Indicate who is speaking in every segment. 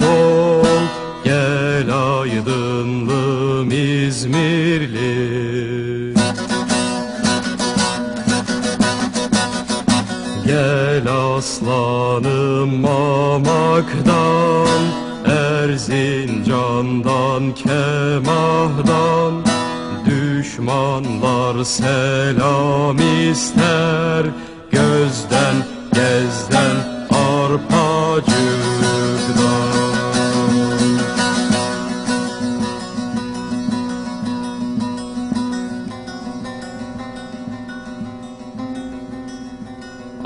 Speaker 1: dol Gel aydınlım İzmirli. Gel aslanım Mamak'dan Erzincan'dan Kemah'dan. Düşmanlar selam ister Gözden gezden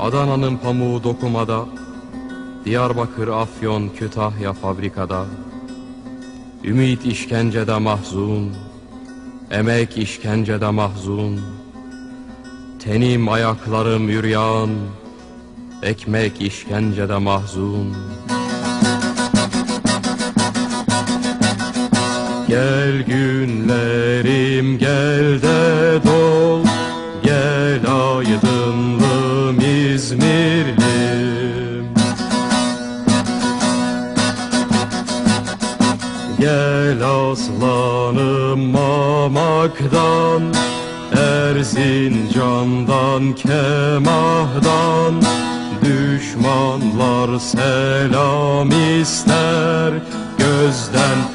Speaker 1: Adana'nın pamuğu dokumada, Diyarbakır, Afyon, Kütahya fabrikada, Ümit işkencede mahzun, emek işkencede mahzun, Tenim ayaklarım yüryan, ekmek işkencede mahzun. Gel günlerim gel de dol. Gel aydınlım İzmirlim. Gel aslanım Mamak'dan Erzincan'dan Kemah'dan Düşmanlar selam ister Gözden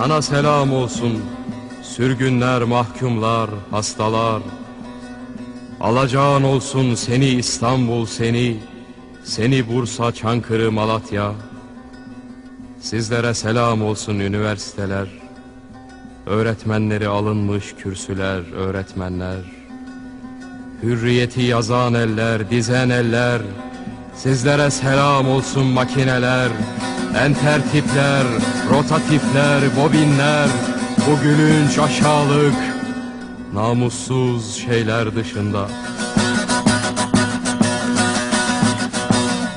Speaker 1: Sana selam olsun sürgünler, mahkumlar, hastalar. Alacağın olsun seni İstanbul seni, seni Bursa, Çankırı, Malatya. Sizlere selam olsun üniversiteler. Öğretmenleri alınmış kürsüler, öğretmenler. Hürriyeti yazan eller, dizen eller. Sizlere selam olsun makineler, entertipler, rotatifler, bobinler. Bu gülünç aşağılık, namussuz şeyler dışında.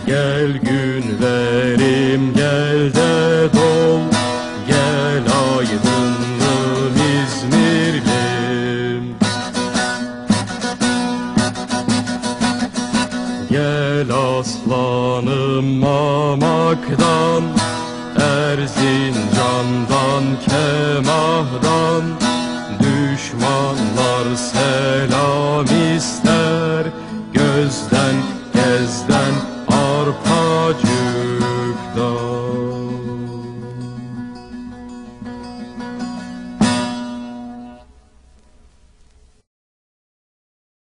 Speaker 1: Gel günlerim gel de dol Gel aydınlım Gel aslanım Mamak'dan Erzincan'dan Kemah'dan. Düşmanlar selam